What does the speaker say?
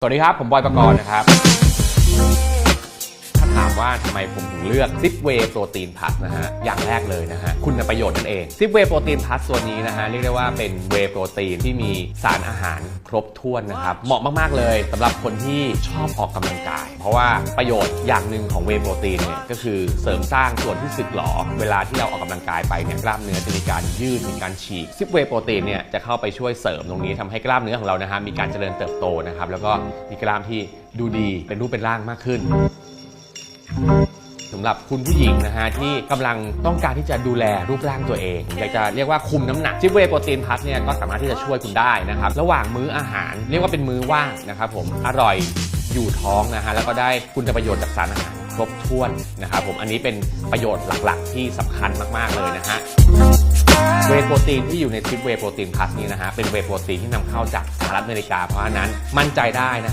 สวัสดีครับ ผมบอยประกรณ์นะครับามว่าทำไมผมถึงเลือกซิปเวโปรตีนพัสนะฮะ อย่างแรกเลยนะฮะ คุณประโยชน์นั่นเองซิปเวโปรตีนพัสตัวนี้นะฮะ เรียกได้ว่าเป็นเวโปรตีนที่มีสารอาหารครบถ้วนนะครับ เหมาะมาก ๆ เลยสำหรับคนที่ชอบออกกำลังกาย เพราะว่าประโยชน์อย่างหนึ่งของเวโปรตีนเนี่ยก็คือเสริมสร้างส่วนที่สึกหรอ เวลาที่เราออกกำลังกายไปเนี่ยกล้ามเนื้อจะมีการยืดมีการฉีกซิปเวโปรตีนเนี่ยจะเข้าไปช่วยเสริมตรงนี้ทำให้กล้ามเนื้อของเรานะฮะมีการเจริญเติบโตนะครับแล้วก็มีกล้ามที่ดูดีเป็นรูปเป็นร่างมากขึ้น สำหรับคุณผู้หญิงนะฮะที่กำลังต้องการที่จะดูแลรูปร่างตัวเองอยากจะเรียกว่าคุมน้ำหนักชิปเวย์โปรตีนพัสเนี่ยก็สามารถที่จะช่วยคุณได้นะครับ ระหว่างมื้ออาหารเรียกว่าเป็นมื้อว่างนะครับผมอร่อยอยู่ท้องนะฮะแล้วก็ได้คุณประโยชน์จากสารอาหารครบถ้วนนะครับผมอันนี้เป็นประโยชน์หลักๆ ที่สำคัญมากๆเลยนะฮะเวโปรตีนที่อยู่ในทริปเวย์โปรตีนพัสนี้นะฮะเป็นเวโปรตีนที่นำเข้าจากสหรัฐอเมริกาเพราะฉะนั้นมั่นใจได้นะ